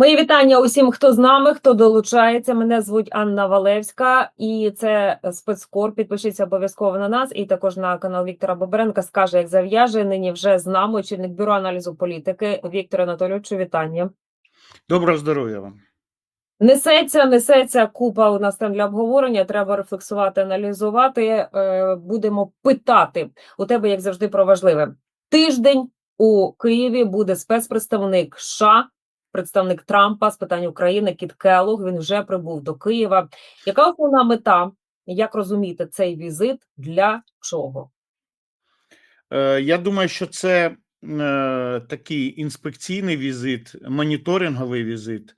Мої вітання усім, хто з нами, хто долучається. Мене звуть Анна Валевська, і це спецкор. Підпишіться обов'язково на нас і також на канал Віктора Бобренка. Скаже, як зав'яже. Нині вже з нами очільник бюро аналізу політики Віктор Анатолійовичу. Вітання. Доброго здоров'я вам. Несеться, несеться купа у нас там для обговорення. Треба рефлексувати, аналізувати. Е, Будемо питати у тебе, як завжди, про важливе. Тиждень у Києві буде спецпредставник США, представник Трампа з питань України Кіт Келлог. Він вже прибув до Києва. Яка основна мета? Як розуміти цей візит? Для чого? Е, Я думаю, що це е, такий інспекційний візит, моніторинговий візит.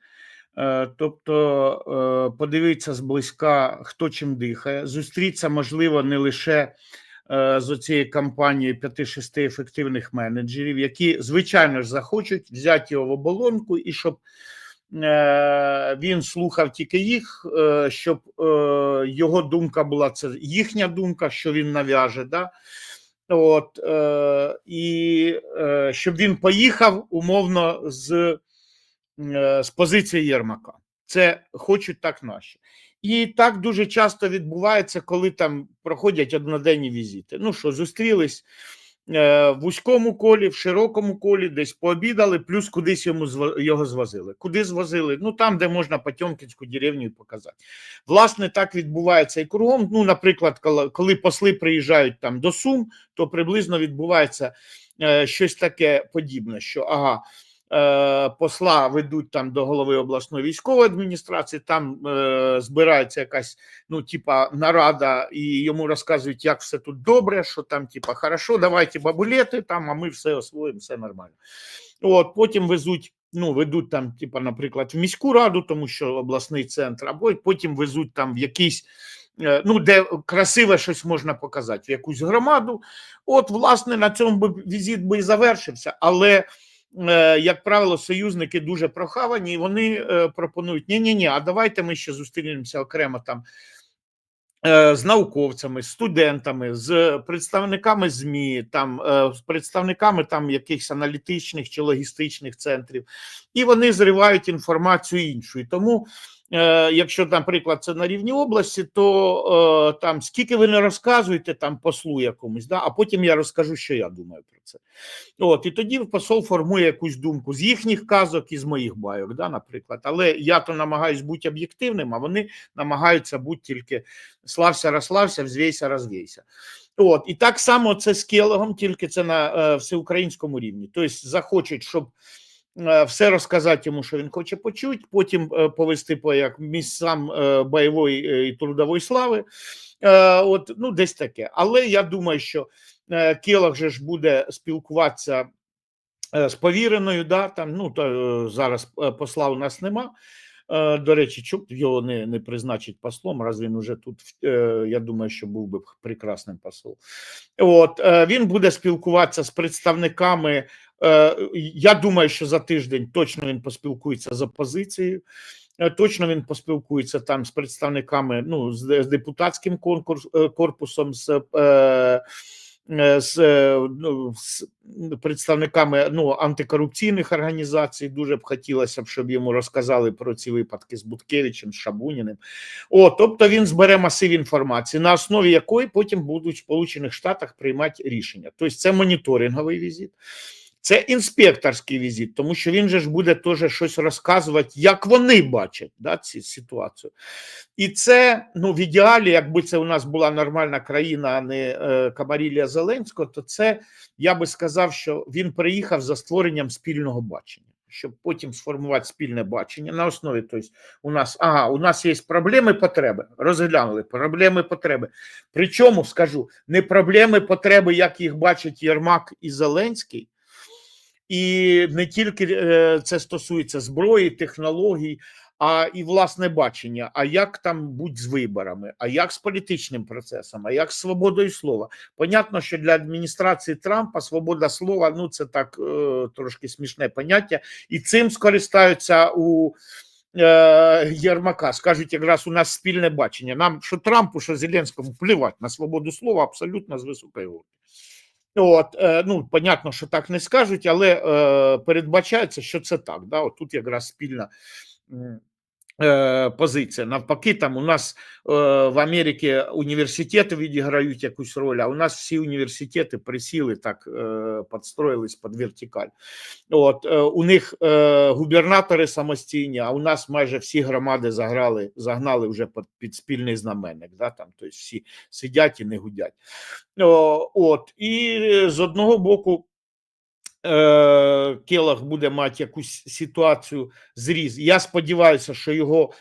Е, Тобто подивитися зблизька, хто чим дихає, зустрітися, можливо, не лише з цією кампанією 5-6 ефективних менеджерів, які, звичайно ж, захочуть взяти його в оболонку і щоб е, він слухав тільки їх, е, щоб е, його думка була це їхня думка, що він нав'яже. Да? От, е, і е, щоб він поїхав умовно з, е, з позиції Єрмака. Це хочуть так наші. І так дуже часто відбувається, коли там проходять одноденні візити. Ну що, зустрілись е, в вузькому колі, в широкому колі, десь пообідали, плюс кудись йому його звозили. Куди звозили? Ну там, де можна Потьомкінську деревню показати. Власне, так відбувається і кругом. Ну, наприклад, коли, коли посли приїжджають там до Сум, то приблизно відбувається е, щось таке подібне, що ага. Е, Посла ведуть там до голови обласної військової адміністрації, там е, збирається якась ну, типа, нарада, і йому розказують, як все тут добре, що там, типа, хорошо, давайте бабулети, там, а ми все освоїмо, все нормально. От, потім везуть, ну, ведуть там, типа, наприклад, в міську раду, тому що обласний центр, або потім везуть там в якийсь. е, Ну, де красиве щось можна показати, в якусь громаду. От, власне, на цьому візит би і завершився. Але, як правило, союзники дуже прохавані, і вони е, пропонують: ні, ні, ні, а давайте ми ще зустрінемося окремо там е, з науковцями, студентами, з представниками ЗМІ, там е, з представниками там якихось аналітичних чи логістичних центрів, і вони зривають інформацію іншу. І тому, е, якщо, наприклад, це на рівні області, то е, там скільки ви не розказуєте там послу якомусь, да, а потім я розкажу, що я думаю про це. От, і тоді посол формує якусь думку з їхніх казок і з моїх байок, да, наприклад. Але я то намагаюсь бути об'єктивним, а вони намагаються бути тільки слався, розслався, взвійся, розвійся. От, і так само це з Келогом, тільки це на е, всеукраїнському рівні. Тобто захочуть, щоб е, все розказати йому, що він хоче почути, потім е, повести по як місцям е, бойової е, і трудової слави. Е, от, ну, десь таке. Але я думаю, що е, Келог же ж буде спілкуватися е, з повіреною, да, там, ну, то, е, зараз е, посла у нас нема. Е, До речі, чому його не, не призначить послом, раз він уже тут, е, я думаю, що був би прекрасним послом. От, е, він буде спілкуватися з представниками. Е, Я думаю, що за тиждень точно він поспілкується з опозицією. Е, Точно він поспілкується там з представниками, ну, з, депутатським конкурс, е, корпусом, з, з, ну, з представниками ну, антикорупційних організацій. Дуже б хотілося б, щоб йому розказали про ці випадки з Буткевичем, з Шабуніним. О, тобто він збере масив інформації, на основі якої потім будуть в Сполучених Штатах приймати рішення. Тобто це моніторинговий візит. Це інспекторський візит, тому що він же ж буде теж щось розказувати, як вони бачать да, цю ситуацію. І це ну, в ідеалі, якби це у нас була нормальна країна, а не е, Камарілія Зеленського, то це я би сказав, що він приїхав за створенням спільного бачення, щоб потім сформувати спільне бачення на основі. Тобто, у нас ага, у нас є проблеми, потреби. Розглянули проблеми, потреби. Причому скажу не проблеми, потреби, як їх бачать Єрмак і Зеленський. І не тільки е, це стосується зброї, технологій, а і власне бачення. А як там будь з виборами, а як з політичним процесом, а як з свободою слова? Понятно, що для адміністрації Трампа свобода слова ну це так е, трошки смішне поняття, і цим скористаються у. е, Єрмака скажуть, якраз у нас спільне бачення. Нам що Трампу, що Зеленському плівати на свободу слова абсолютно з високої. От, е, ну, понятно, що так не скажуть, але е, передбачається, що це так. Да? От тут якраз спільна позиція. Навпаки, там у нас е, в Америці університети відіграють якусь роль, а у нас всі університети присіли так, е, підстроїлись під вертикаль. От, у них губернатори самостійні, а у нас майже всі громади заграли, загнали вже під, під спільний знаменник. Да? Там, тобто всі сидять і не гудять. От, і з одного боку, е, Келах буде мати якусь ситуацію зріз. Я сподіваюся, що його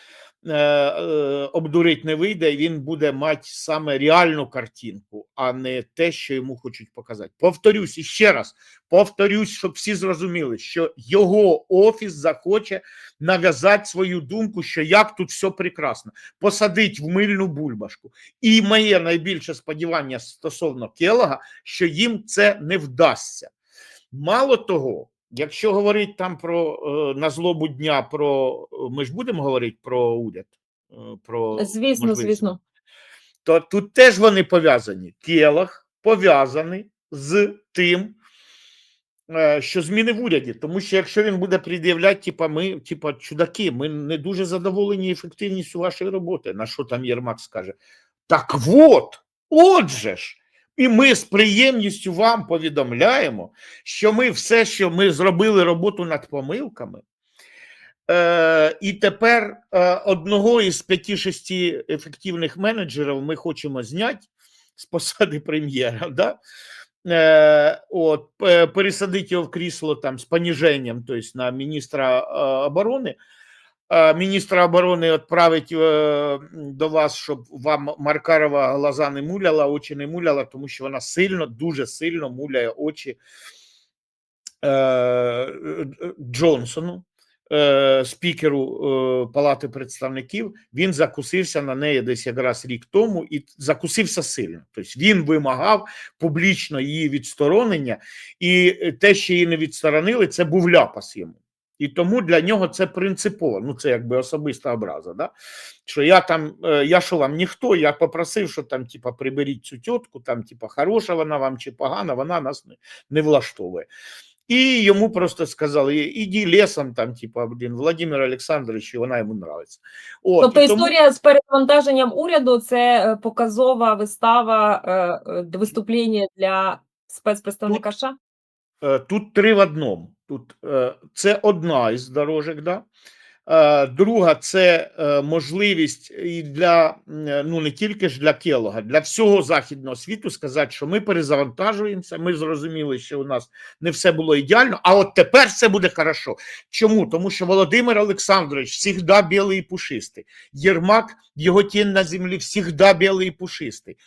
е, е, обдурить не вийде, і він буде мати саме реальну картинку, а не те, що йому хочуть показати. Повторюсь іще раз, повторюсь, щоб всі зрозуміли, що його офіс захоче нав'язати свою думку, що як тут все прекрасно, посадить в мильну бульбашку. І моє найбільше сподівання стосовно Келога, що їм це не вдасться. Мало того, якщо говорити там про е, на злобу дня, про е, ми ж будемо говорити про уряд, е, про Звісно, можливість звісно. то тут теж вони пов'язані. Келах пов'язаний з тим, що зміни в уряді. Тому що якщо він буде пред'являти, типа, ми, типа, чудаки, ми не дуже задоволені ефективністю вашої роботи. На що там Єрмак скаже? Так от, отже ж. І ми з приємністю вам повідомляємо, що ми все, що ми зробили роботу над помилками, Е, і тепер е, одного із п'яти-шести ефективних менеджерів ми хочемо зняти з посади прем'єра. Да? Е, от, е, пересадити його в крісло там з поніженням, тобто на міністра е, оборони. Е, Міністра оборони відправить е, до вас, щоб вам Маркарова глаза не муляла, очі не муляла, тому що вона сильно, дуже сильно муляє очі е, Джонсону, спікеру Палати представників. Він закусився на неї десь якраз рік тому і закусився сильно. Тобто він вимагав публічно її відсторонення, і те, що її не відсторонили, це був ляпас йому. І тому для нього це принципово. Ну це якби особиста образа. Да? Що я там, е, я що вам ніхто, я попросив, що там, типа, приберіть цю тітку, там, типа, хороша вона вам чи погана, вона нас не, не влаштовує. І йому просто сказали: іди лісом, там, типа, блін, Владимир Олександрович, і вона йому нравиться. От, Тобто тому- історія з перевантаженням уряду це е, показова вистава е, виступлення для спецпредставника США? Е, Тут три в одному. Тут е, це одна із дорожок, да? Е, Друга це можливість і для ну не тільки ж для Келога, для всього західного світу сказати, що ми перезавантажуємося. Ми зрозуміли, що у нас не все було ідеально, а от тепер все буде хорошо. Чому? Тому що Володимир Олександрович завжди білий і пушистий. Єрмак, його тінь на землі, завжди білий і пушистий.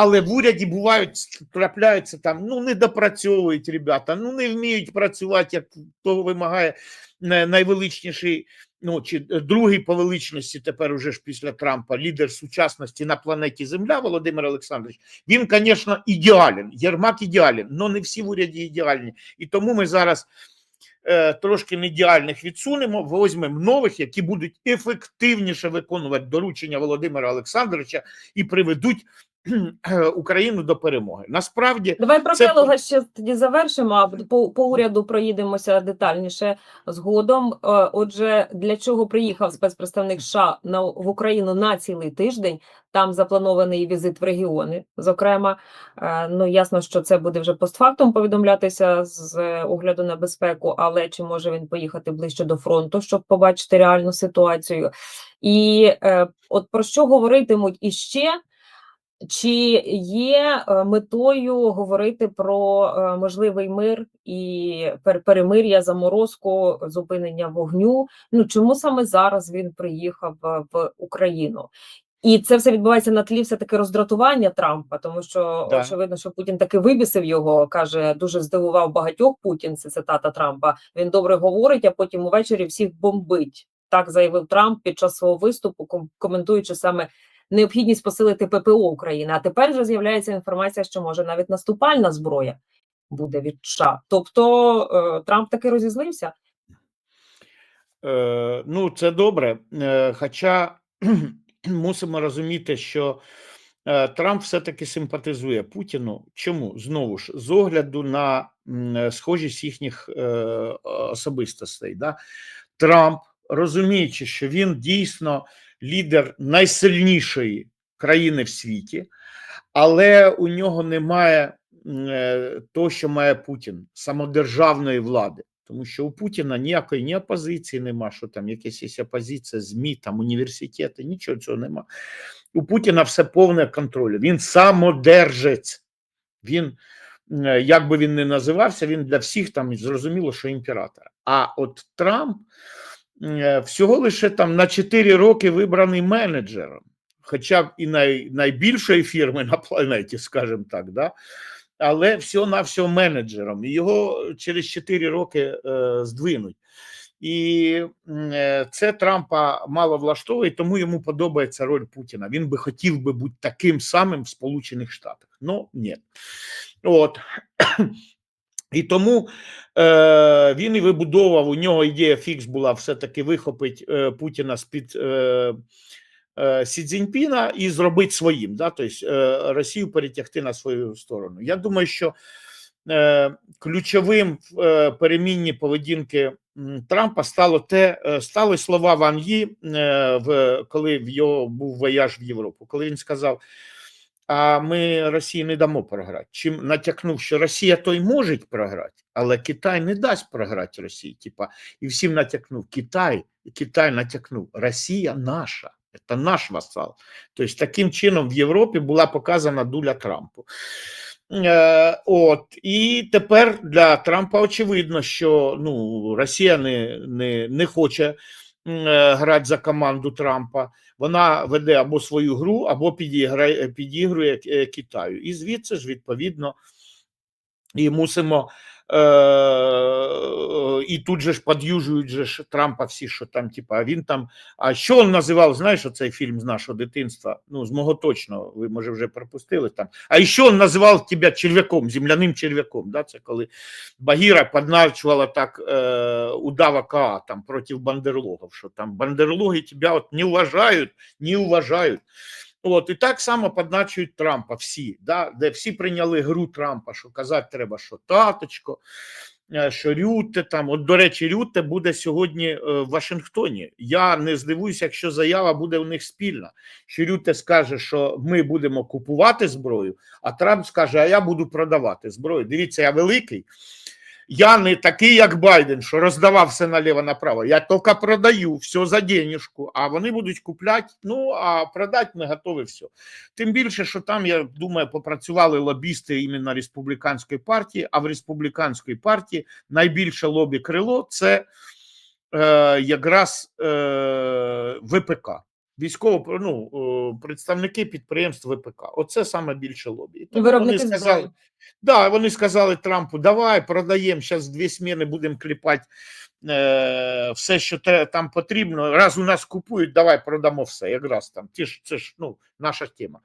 Але в уряді бувають трапляються там, ну не допрацьовують ребята, ну не вміють працювати, як того вимагає найвеличніший, ну чи е, другий по величності тепер уже ж після Трампа, лідер сучасності на планеті Земля, Володимир Олександрович. Він, звісно, ідеален. Єрмак ідеален, але не всі в уряді ідеальні. І тому ми зараз е, трошки неідеальних відсунемо, візьмемо нових, які будуть ефективніше виконувати доручення Володимира Олександровича і приведуть Україну до перемоги. Насправді, Давай про Це ще тоді завершимо, а по, по уряду проїдемося детальніше згодом. Е, Отже, для чого приїхав спецпредставник США на в Україну на цілий тиждень? Там запланований візит в регіони. Зокрема, Е, ну ясно, що це буде вже постфактум повідомлятися з огляду на безпеку, але чи може він поїхати ближче до фронту, щоб побачити реальну ситуацію? І е, от про що говоритимуть іще? Чи є е, метою говорити про е, можливий мир і пер- перемир'я, заморозку, зупинення вогню? Ну чому саме зараз він приїхав е, в Україну? І це все відбувається на тлі все таки роздратування Трампа, тому що Да. очевидно, що Путін таки вибісив його. каже, дуже здивував багатьох Путін. Це цитата Трампа. Він добре говорить, а потім увечері всіх бомбить. Так заявив Трамп під час свого виступу, ком- коментуючи саме необхідність посилити ППО України. А тепер вже з'являється інформація, що може навіть наступальна зброя буде від США. Тобто е, Трамп таки розізлився. Е, ну, це добре. Е, хоча мусимо розуміти, що е, Трамп все-таки симпатизує Путіну. Чому? Знову ж, з огляду на схожість їхніх е, особистостей. Да? Трамп, розуміючи, що він дійсно лідер найсильнішої країни в світі, але у нього немає е, того, що має Путін, самодержавної влади. Тому що у Путіна ніякої ні опозиції нема, що там якась є опозиція, ЗМІ, там університети, нічого цього нема. У Путіна все повне контролю. Він самодержець. Він, е, як би він не називався, він для всіх там зрозуміло, що імператор. А от Трамп всього лише там на 4 роки вибраний менеджером, хоча б і най, найбільшої фірми на планеті, скажімо так, да? але всього на всього менеджером. Його через 4 роки е, здвинуть. І е, це Трампа мало влаштовує, тому йому подобається роль Путіна. Він би хотів би бути таким самим в Сполучених Штатах. Ну ні. От. І тому е, він і вибудовував, у нього ідея фікс була все-таки вихопити е, Путіна з-під е, е, Сі Цзіньпіна і зробити своїм, да? тобто е, Росію перетягти на свою сторону. Я думаю, що е, ключовим в е, перемінні поведінки Трампа стало те, е, стали слова Ван Ї, е, в, коли в його був вояж в Європу, коли він сказав, а ми Росії не дамо програти. Чим натякнув, що Росія то й може програти, але Китай не дасть програти Росії. Типа, і всім натякнув Китай, Китай натякнув Росія наша, це наш васал. Тобто, таким чином в Європі була показана дуля Трампу. Е, от і тепер для Трампа очевидно, що ну Росія не, не, не хоче грати за команду Трампа. Вона веде або свою гру, або підіграє, підігрує е, Китаю. І звідси ж відповідно і мусимо. І тут же ж під'южують же ж Трампа всі, що там, типа, а він там. А що він називав? Знаєш, оцей фільм з нашого дитинства? Ну, з мого точно, ви може вже пропустили там. А що він називав тебе черв'яком, земляним черв'яком? Да? Це коли Багіра подначувала так е, удава КА там проти бандерлогів, що там бандерлоги тебе от не вважають, не вважають. От і так само подначують Трампа всі, да, де всі прийняли гру Трампа, що казати треба, що таточко, е, що Рютте там. От, до речі, Рютте буде сьогодні е, в Вашингтоні. Я не здивуюся, якщо заява буде у них спільна. Що Рютте скаже, що ми будемо купувати зброю, а Трамп скаже, а я буду продавати зброю. Дивіться, я великий. Я не такий, як Байден, що роздавав все наліво направо. Я тільки продаю все за денежку, а вони будуть купляти. Ну а продати ми готові все. Тим більше, що там, я думаю, попрацювали лобісти іменно республіканської партії, а в республіканської партії найбільше лобі крило це е, якраз е, ВПК. Військово ну, е, представники підприємств ВПК. Оце саме більше лобі. Тому вони сказали, зброї. Да, вони сказали Трампу: давай продаємо зараз дві зміни, будемо кліпати е, все, що те, там потрібно. Раз у нас купують, давай продамо все. Якраз там. Ті ж, це ж ну, наша тема.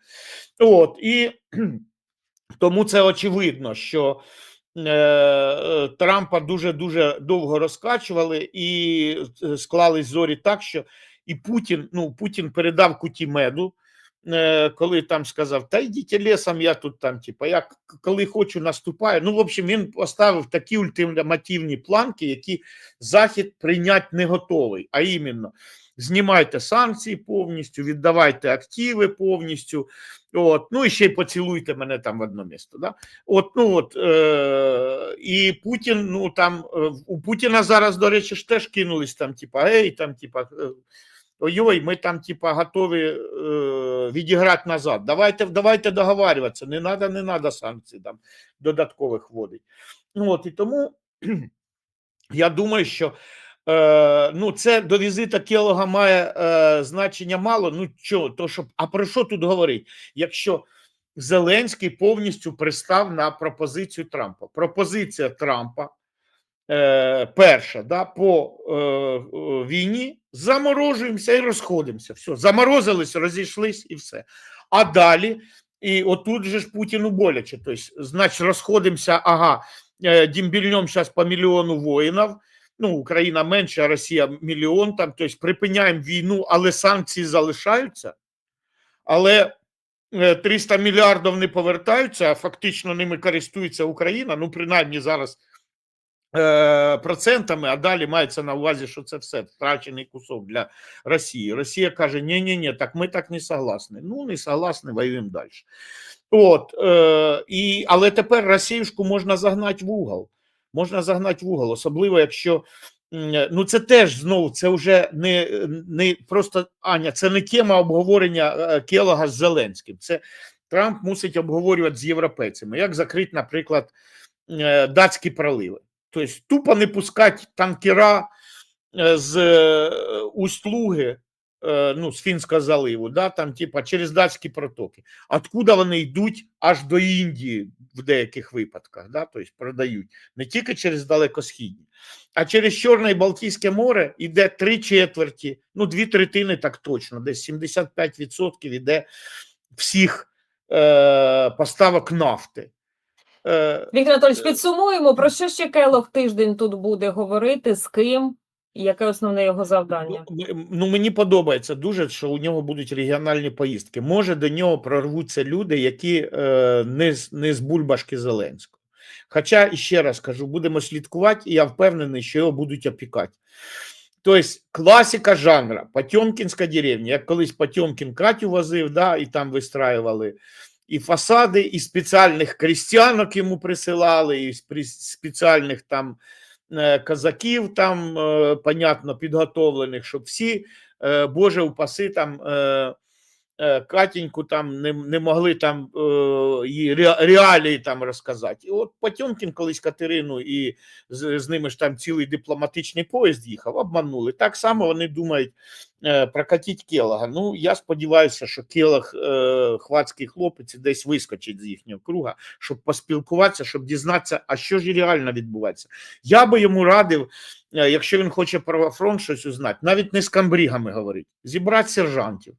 От, і тому це очевидно, що е, е, Трампа дуже-дуже довго розкачували і склались зорі так, що і Путін, ну, Путін передав куті меду е, коли там сказав, та йдіть лісом, я тут там, типа, я коли хочу наступаю. Ну, в общем, він поставив такі ультимативні планки, які Захід прийняти не готовий. А іменно, знімайте санкції повністю, віддавайте активи повністю. От, ну і ще й поцілуйте мене там в одне місто. Да? От, ну от, е, і Путін, ну там е, у Путіна зараз, до речі, ж теж кинулись там, типа, ей, там, типа. е, Ой-ой, ми там, типа, готові е, відіграти назад. Давайте, давайте договарюватися. Не треба, не треба санкцій там додаткових вводить. Ну, от, і тому я думаю, що е, ну, це до візита Келога має е, значення мало. Ну, що, то, що, а про що тут говорить? Якщо Зеленський повністю пристав на пропозицію Трампа. Пропозиція Трампа е, перша, да, по е, е, війні заморожуємося і розходимося. Все, заморозились, розійшлись і все. А далі, і отут же ж Путіну боляче. Тобто, значить, розходимося, ага, е, дімбільнем зараз по мільйону воїнів. Ну, Україна менше, а Росія мільйон там. Тобто припиняємо війну, але санкції залишаються. Але е, 300 мільярдів не повертаються, а фактично ними користується Україна. Ну, принаймні зараз е, процентами, а далі мається на увазі, що це все втрачений кусок для Росії. Росія каже: ні, ні, ні, так ми так не согласні. Ну, не согласні, воюємо далі. От, е, і, але тепер Росіюшку можна загнати в угол. Можна загнати в угол, особливо якщо. Ну, це теж знову це вже не, не просто Аня, це не тема обговорення е, Келога з Зеленським. Це Трамп мусить обговорювати з європейцями, як закрити, наприклад, е, датські проливи. Тобто тупо не пускати танкера е, з е, Усть-Луги, е, ну, з Фінського заливу, да, там, типа, через датські протоки. Откуда вони йдуть аж до Індії в деяких випадках, да, тобто продають не тільки через далекосхідні, а через Чорне і Балтійське море йде три четверті, ну, дві третини так точно, десь 75% йде всіх е, поставок нафти. Е, Віктор Анатольович, підсумуємо, про що ще Келох тиждень тут буде говорити, з ким, яке основне його завдання? Ну, мені подобається дуже, що у нього будуть регіональні поїздки. Може до нього прорвуться люди, які е, не, з- не з бульбашки Зеленського. Хоча, ще раз кажу, будемо слідкувати, і я впевнений, що його будуть опікати. Тобто, класика жанра, Потьомкінська деревня. Як колись Потьомкін Катю возив, да, і там вистраювали і фасади, і спеціальних крістянок йому присилали, і спеціальних там е, казаків, там, е, понятно, підготовлених, щоб всі, е, Боже упаси, там Катеньку там не, не могли там е, її ре- реалії там розказати. І от Потьомкін колись Катерину і з, з ними ж там цілий дипломатичний поїзд їхав, обманули. Так само вони думають е, прокатіть Келога. Ну, я сподіваюся, що Келог, е, хвацький хлопець, десь вискочить з їхнього круга, щоб поспілкуватися, щоб дізнатися, а що ж реально відбувається. Я би йому радив, е, якщо він хоче про фронт щось узнати, навіть не з камбрігами говорить, зібрати сержантів.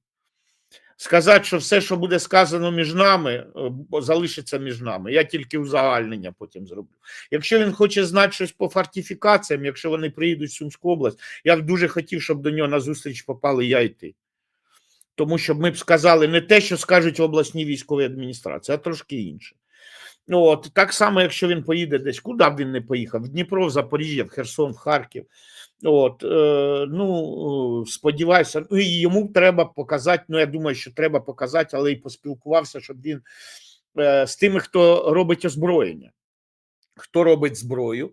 Сказати, що все, що буде сказано між нами, е, залишиться між нами. Я тільки узагальнення потім зроблю. Якщо він хоче знати щось по фортифікаціям, якщо вони приїдуть в Сумську область, я б дуже хотів, щоб до нього на зустріч попали я і ти. Тому що ми б сказали не те, що скажуть в обласній військовій адміністрації, а трошки інше. Ну, От, так само, якщо він поїде десь, куди б він не поїхав? В Дніпро, в Запоріжжя, в Херсон, в Харків. От, е, ну, е, сподіваюся, ну і йому треба показати, ну я думаю, що треба показати, але і поспілкувався, щоб він е, з тими, хто робить озброєння, хто робить зброю.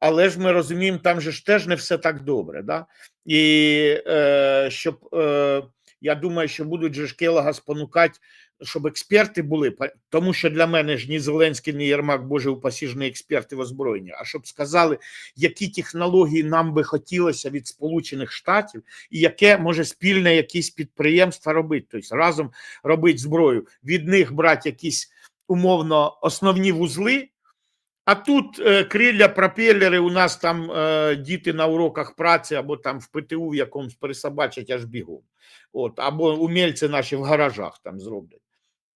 Але ж ми розуміємо, там же ж теж не все так добре. Да? І е, щоб е, я думаю, що будуть же Келога спонукати, щоб експерти були, тому що для мене ж ні Зеленський, ні Єрмак, Боже упасі ж не експерти в озброєнні, а щоб сказали, які технології нам би хотілося від Сполучених Штатів, і яке може спільне якісь підприємства робити. Тобто разом робити зброю, від них брати якісь умовно основні вузли. А тут е, крилля, пропелери, у нас там е, діти на уроках праці або там в ПТУ в якомусь пересобачать аж бігом. От, або умільці наші в гаражах там зроблять.